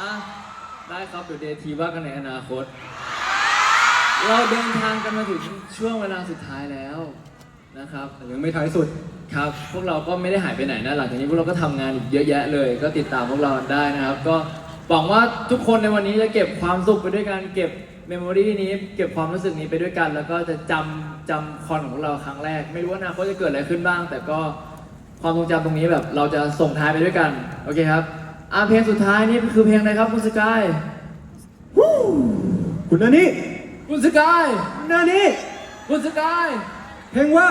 อะได้ครับเดี๋ยวเดทีว่ากันในอนาคต เราเดินทางกันมาถึงช่วงเวลาสุดท้ายแล้วนะครับ แต่ยังไม่ท้ายสุด ครับ พวกเราก็ไม่ได้หายไปไหนนะ หลังจากนี้พวกเราก็ทำงานอีกเยอะแยะเลย ก็ติดตามพวกเราได้นะครับ ก็หวังว่าทุกคนในวันนี้จะเก็บความสุขไปด้วยกัน เก็บเมมโมรีนี้ เก็บความรู้สึกนี้ไปด้วยกัน แล้วก็จะจำจำคอนของเราครั้งแรก ไม่รู้ว่าอนาคตจะเกิดอะไรขึ้นบ้าง แต่ก็ความทรงจำตรงนี้แบบเราจะส่งท้ายไปด้วยกัน โอเคครับ อะเพลงสุดท้ายนี่คือเพลงอะไรครับคุณสกายคุณนานี่คุณสกายคุณนานี่คุณสกายเพลงว่า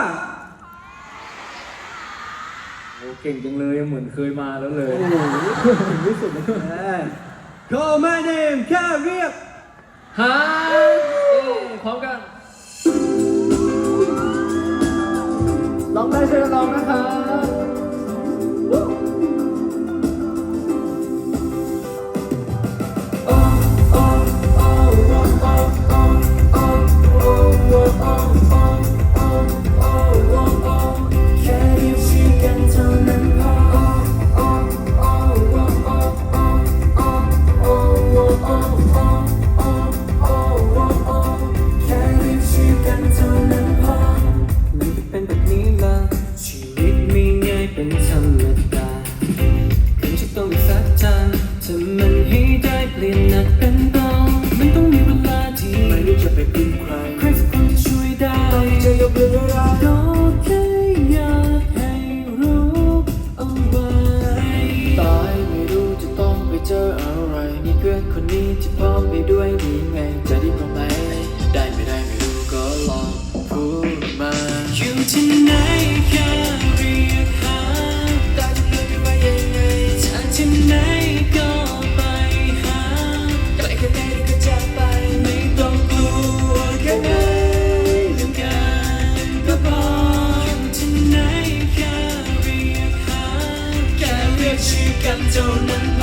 โอ้เก่งจังเลยเหมือนเคยมาแล้วเลยโอ้โหถึงที่สุดเลยแม่ Call my name แค่เรียกฮะเย้พร้อมกันร้องได้ช่วยกันร้องนะครับ เปลี่ยนหนักเป็นเบามันต้องมีเวลาที่ไม่รู้จะไปพึ่งใครใครสักคนที่ช่วยได้จะยกเลิกอะไรก็แค่อยากให้รู้เอาไว้ต่อให้ไม่รู้จะต้องไปเจออะไรมีเพื่อนคนนี้ที่พร้อมไปด้วยนี่ไงจะด้พร้อไหมได้ไม่ได้ไม่รู้ก็ลองพูดมาอยู่ที่ไหน อกั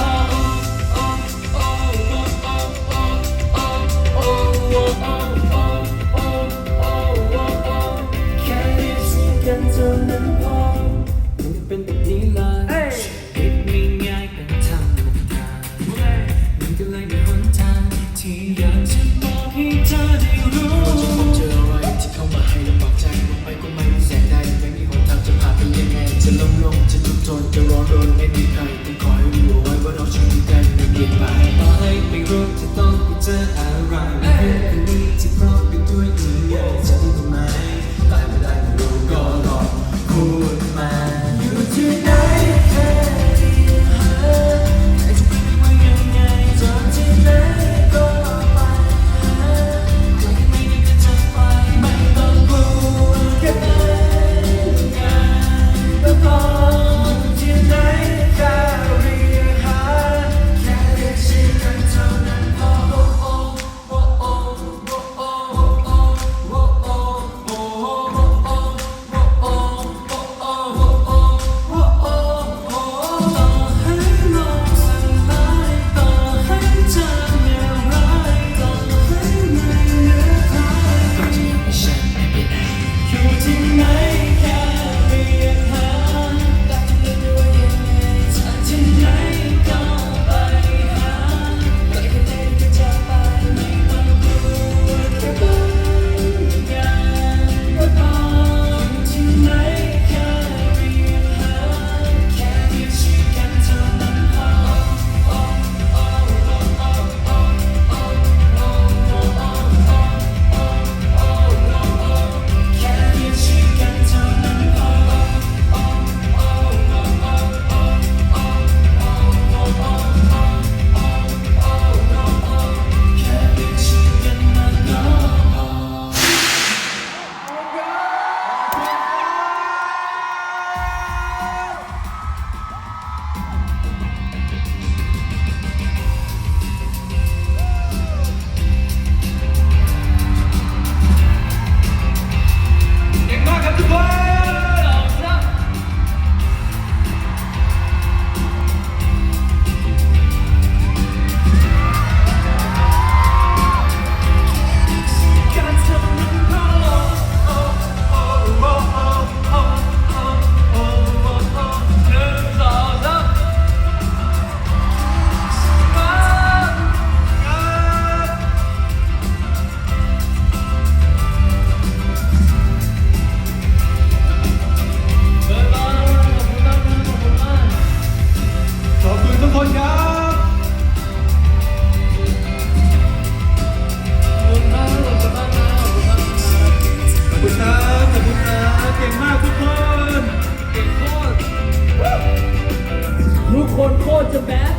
the best.